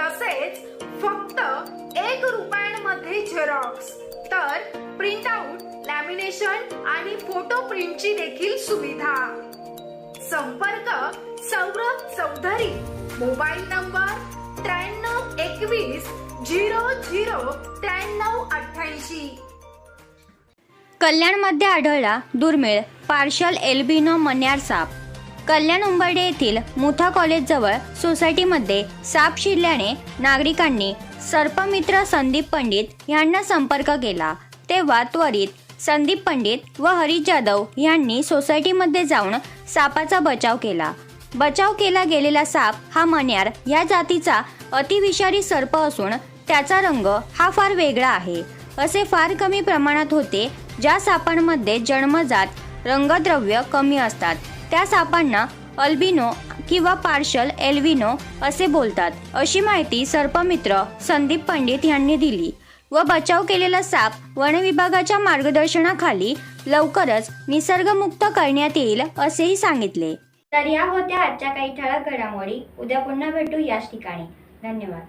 तसेच फक्त एक रुपयांमध्ये झेरॉक्स तर प्रिंट आउट लॅमिनेशन आणि फोटो प्रिंटची देखील सुविधा. संपर्क सौरभ चौधरी. मोबाईल नंबर त्र्याण्णव एकवीस झिरो झिरो त्र्याण्णव अठ्ठ्याऐंशी. कल्याणमध्ये आढळला दुर्मिळ पार्शल एल्बिनो मन्यार साप. कल्याण उंबर्डे येथील मुथा कॉलेजजवळ सोसायटीमध्ये साप शिरल्याने नागरिकांनी सर्पमित्र संदीप पंडित यांना संपर्क केला. तेव्हा त्वरित संदीप पंडित व हरीश जाधव यांनी सोसायटीमध्ये जाऊन सापाचा बचाव केला. बचाव केला गेलेला साप हा मन्यार या जातीचा अतिविषारी सर्प असून त्याचा रंग हा फार वेगळा आहे. असे फार कमी प्रमाणात होते ज्या सापांमध्ये जन्मजात रंगद्रव्य कमी असतात. त्या सापांना अल्बिनो किंवा पार्शल एल्विनो असे बोलतात. अशी माहिती सर्पमित्र संदीप पंडित यांनी दिली. व बचाव केलेला साप वनविभागाच्या मार्गदर्शनाखाली लवकरच निसर्गमुक्त करण्यात येईल असेही सांगितले. तर या होत्या आजच्या काही ठळक घडामोडी. उद्या पुन्हा भेटू याच ठिकाणी. धन्यवाद.